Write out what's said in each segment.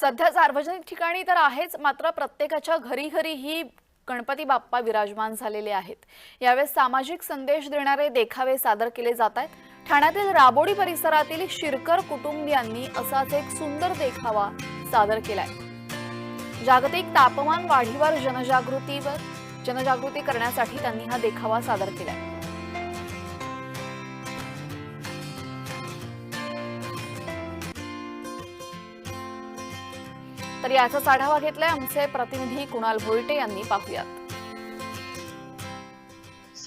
सध्या सार्वजनिक ठिकाणी तर आहेच मात्र प्रत्येकाच्या घरी घरी ही गणपती बाप्पा विराजमान झालेले आहेत. यावेळेस सामाजिक संदेश देणारे देखावे सादर केले जात आहेत. ठाण्यातील राबोडी परिसरातील शिरकर कुटुंबियांनी असाच एक सुंदर देखावा सादर केलाय. जागतिक तापमान वाढीवर जनजागृतीवर जनजागृती करण्यासाठी त्यांनी हा देखावा सादर केलाय. तर याचाच आढावा घेतलाय आमचे प्रतिनिधी कुणाल भोईटे यांनी. पाहुयात.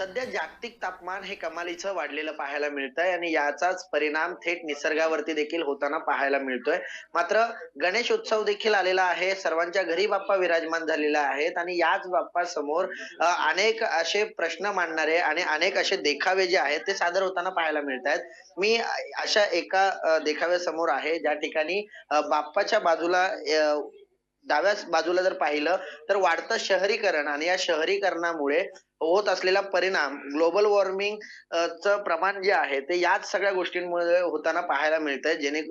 सध्या जागतिक तापमान हे कमालीचं वाढलेलं पाहायला मिळतंय आणि याचाच परिणाम थेट निसर्गावरती देखील होताना पाहायला मिळतोय. मात्र गणेश उत्सव देखील आलेला आहे सर्वांच्या घरी बाप्पा विराजमान झालेला आहेत आणि याच बाप्पा समोर अनेक असे प्रश्न मांडणारे आणि अनेक असे देखावे जे आहेत ते सादर होताना पाहायला मिळत आहेत मी अशा एका अ, देखाव्यासमोर आहे ज्या ठिकाणी बाप्पाच्या बाजूला डाव्याच डाव्या बाजूला जर पाहिलं तर वाढतं शहरीकरण आणि या शहरीकरणामुळे होत असलेला परिणाम ग्लोबल वॉर्मिंग च प्रमाण जे आहे ते याच सगळ्या गोष्टींमुळे होताना पाहायला मिळत आहे जेणे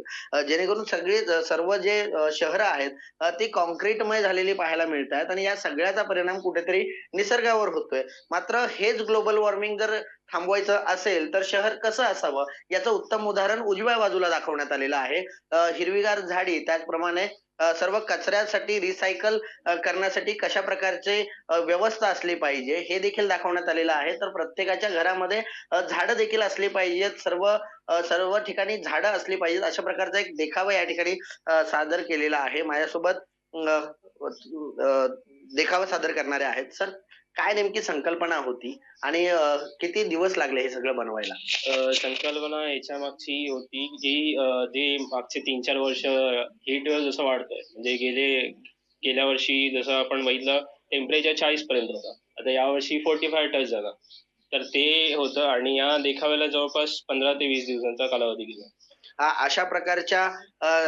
जेणेकरून सगळी सर्व जे शहरं आहेत ती कॉन्क्रीटमय झालेली पाहायला मिळत आहेत आणि या सगळ्याचा परिणाम कुठेतरी निसर्गावर होतोय. मात्र हेच ग्लोबल वॉर्मिंग जर थांबवायचं असेल तर शहर कसं असावं? याचं उत्तम उदाहरण उजव्या बाजूला दाखवण्यात आलेलं आहे. हिरवीगार झाडी त्याचप्रमाणे सर्व कचऱ्यासाठी रिसायकल करण्यासाठी कशा प्रकारचे व्यवस्था असली पाहिजे हे देखील दाखवण्यात आलेलं आहे. तर प्रत्येकाच्या घरामध्ये झाडं देखील असली पाहिजेत सर्व सर्व ठिकाणी झाडं असली पाहिजेत अशा प्रकारचा एक देखावा या ठिकाणी सादर केलेला आहे. माझ्यासोबत देखावा सादर करणारे आहेत सर. काय नेमकी संकल्पना होती आणि किती दिवस लागले हे सगळं बनवायला? संकल्पना याच्या मागची होती की जे मागचे तीन चार वर्ष हीट जसं वाढतंय. म्हणजे गेले गेल्या वर्षी जसं आपण बघितलं टेम्परेचर चाळीस पर्यंत होता. आता यावर्षी फोर्टी फाय टच झाला. तर ते होतं आणि या देखाव्याला जवळपास पंधरा ते वीस दिवसांचा कालावधी गेला. अशा प्रकारच्या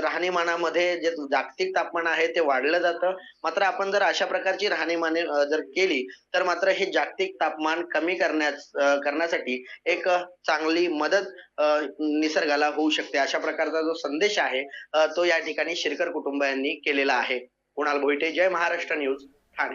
राहणीमानामध्ये जे जागतिक तापमान आहे ते वाढलं जातं. मात्र आपण जर अशा प्रकारची राहणीमाने जर केली तर मात्र हे जागतिक तापमान कमी करण्यास करण्यासाठी एक चांगली मदत निसर्गाला होऊ शकते. अशा प्रकारचा जो संदेश आहे तो या ठिकाणी शिरकर कुटुंबियांनी केलेला आहे. कुणाल भोईटे जय महाराष्ट्र न्यूज ठाणे.